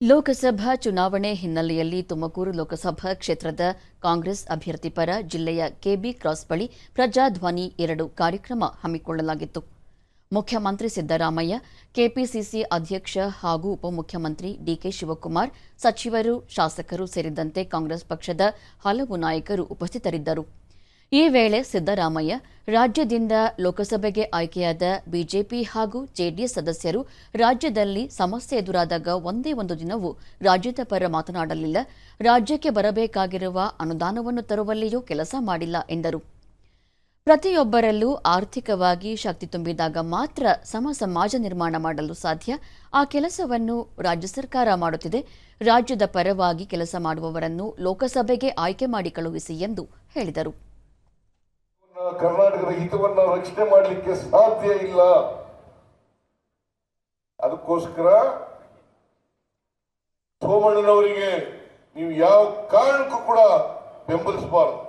ಲೋಕಸಭಾ ಚುನಾವಣೆ ಹಿನ್ನೆಲೆಯಲ್ಲಿ ತುಮಕೂರು ಲೋಕಸಭಾ ಕ್ಷೇತ್ರದ ಕಾಂಗ್ರೆಸ್ ಅಭ್ಯರ್ಥಿ ಪರ ಜಿಲ್ಲೆಯ ಕೆಬಿ ಕ್ರಾಸ್ ಬಳಿ ಪ್ರಜಾಧ್ವನಿ ಎರಡು ಕಾರ್ಯಕ್ರಮ ಹಮ್ಮಿಕೊಳ್ಳಲಾಗಿತ್ತು. ಮುಖ್ಯಮಂತ್ರಿ ಸಿದ್ದರಾಮಯ್ಯ, ಕೆಪಿಸಿಸಿ ಅಧ್ಯಕ್ಷ ಹಾಗೂ ಉಪಮುಖ್ಯಮಂತ್ರಿ ಡಿಕೆ ಶಿವಕುಮಾರ್, ಸಚಿವರು, ಶಾಸಕರು ಸೇರಿದಂತೆ ಕಾಂಗ್ರೆಸ್ ಪಕ್ಷದ ಹಲವು ನಾಯಕರು ಉಪಸ್ಥಿತರಿದ್ದರು. ಈ ವೇಳೆ ಸಿದ್ದರಾಮಯ್ಯ ರಾಜ್ಯದಿಂದ ಲೋಕಸಭೆಗೆ ಆಯ್ಕೆಯಾದ ಬಿಜೆಪಿ ಹಾಗೂ ಜೆಡಿಎಸ್ ಸದಸ್ಯರು ರಾಜ್ಯದಲ್ಲಿ ಸಮಸ್ಯೆ ಎದುರಾದಾಗ ಒಂದೇ ಒಂದು ದಿನವೂ ರಾಜ್ಯದ ಪರ ಮಾತನಾಡಲಿಲ್ಲ. ರಾಜ್ಯಕ್ಕೆ ಬರಬೇಕಾಗಿರುವ ಅನುದಾನವನ್ನು ತರುವಲ್ಲಿಯೂ ಕೆಲಸ ಮಾಡಿಲ್ಲ ಎಂದರು. ಪ್ರತಿಯೊಬ್ಬರಲ್ಲೂ ಆರ್ಥಿಕವಾಗಿ ಶಕ್ತಿ ತುಂಬಿದಾಗ ಮಾತ್ರ ಸಮ ಸಮಾಜ ನಿರ್ಮಾಣ ಮಾಡಲು ಸಾಧ್ಯ. ಆ ಕೆಲಸವನ್ನು ರಾಜ್ಯ ಸರ್ಕಾರ ಮಾಡುತ್ತಿದೆ. ರಾಜ್ಯದ ಪರವಾಗಿ ಕೆಲಸ ಮಾಡುವವರನ್ನು ಲೋಕಸಭೆಗೆ ಆಯ್ಕೆ ಮಾಡಿ ಕಳುಹಿಸಿ ಎಂದು ಹೇಳಿದರು. ಕರ್ನಾಟಕದ ಹಿತವನ್ನ ರಕ್ಷಣೆ ಮಾಡಲಿಕ್ಕೆ ಸಾಧ್ಯ ಇಲ್ಲ. ಅದಕ್ಕೋಸ್ಕರ ಸೋಮಣ್ಣನವರಿಗೆ ನೀವು ಯಾವ ಕಾರಣಕ್ಕೂ ಕೂಡ ಬೆಂಬಲಿಸಬಾರದು.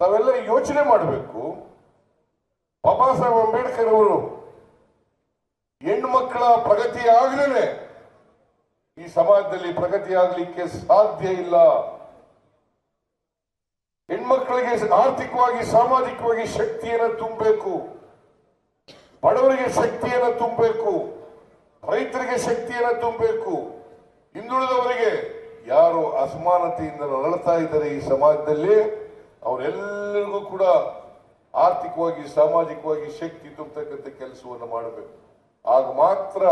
ತಾವೆಲ್ಲ ಯೋಚನೆ ಮಾಡಬೇಕು. ಬಾಬಾ ಸಾಹೇಬ್ ಅಂಬೇಡ್ಕರ್ ಅವರು ಹೆಣ್ಣು ಮಕ್ಕಳ ಪ್ರಗತಿ ಆಗಲೇ ಈ ಸಮಾಜದಲ್ಲಿ ಪ್ರಗತಿ ಆಗಲಿಕ್ಕೆ ಸಾಧ್ಯ ಇಲ್ಲ. ಹೆಣ್ಮಕ್ಳಿಗೆ ಆರ್ಥಿಕವಾಗಿ, ಸಾಮಾಜಿಕವಾಗಿ ಶಕ್ತಿಯನ್ನು ತುಂಬಬೇಕು. ಬಡವರಿಗೆ ಶಕ್ತಿಯನ್ನು ತುಂಬಬೇಕು. ರೈತರಿಗೆ ಶಕ್ತಿಯನ್ನು ತುಂಬಬೇಕು. ಹಿಂದುಳಿದವರಿಗೆ ಯಾರು ಅಸಮಾನತೆಯಿಂದ ನರಳ್ತಾ ಇದ್ದಾರೆ ಈ ಸಮಾಜದಲ್ಲಿ, ಅವರೆಲ್ಲರಿಗೂ ಕೂಡ ಆರ್ಥಿಕವಾಗಿ, ಸಾಮಾಜಿಕವಾಗಿ ಶಕ್ತಿ ತುಂಬತಕ್ಕಂಥ ಕೆಲಸವನ್ನು ಮಾಡಬೇಕು. ಆಗ ಮಾತ್ರ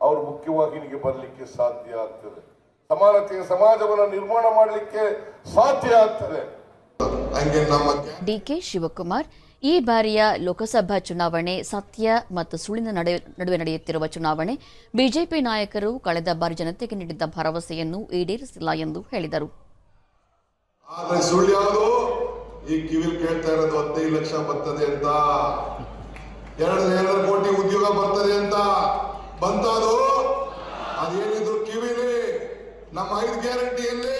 ಅವರು ಮುಖ್ಯವಾಹಿನಿಗೆ ಬರಲಿಕ್ಕೆ ಸಾಧ್ಯ ಆಗ್ತದೆ. ಸಮಾನತೆಯ ಸಮಾಜವನ್ನು ನಿರ್ಮಾಣ ಮಾಡಲಿಕ್ಕೆ ಸಾಧ್ಯ ಆಗ್ತದೆ. ಡಿಕೆ ಶಿವಕುಮಾರ್ ಈ ಬಾರಿಯ ಲೋಕಸಭಾ ಚುನಾವಣೆ ಸತ್ಯ ಮತ್ತು ಸುಳಿನ ನಡುವೆ ನಡೆಯುತ್ತಿರುವ ಚುನಾವಣೆ ಬಿಜೆಪಿ ನಾಯಕರು ಕಳೆದ ಬಾರಿ ಜನತೆಗೆ ನೀಡಿದ್ದ ಭರವಸೆಯನ್ನು ಈಡೇರಿಸಿಲ್ಲ ಎಂದು ಹೇಳಿದರು. ಈ ಕಿವಿಲ್ ಕೇಳ್ತಾ ಇರೋದು ಹದಿನೈದು ಲಕ್ಷ ಬರ್ತದೆ ಅಂತ. ಎರಡು ಎರಡು ಕೋಟಿ ಉದ್ಯೋಗ ಬರ್ತದೆ ಅಂತ. ಬಂತಾದ್ರು ಅದು ಅದೇನಿದ್ರು ಕಿವಿಲಿ ನಮ್ಮ ಐದು ಗ್ಯಾರಂಟಿಯಲ್ಲಿ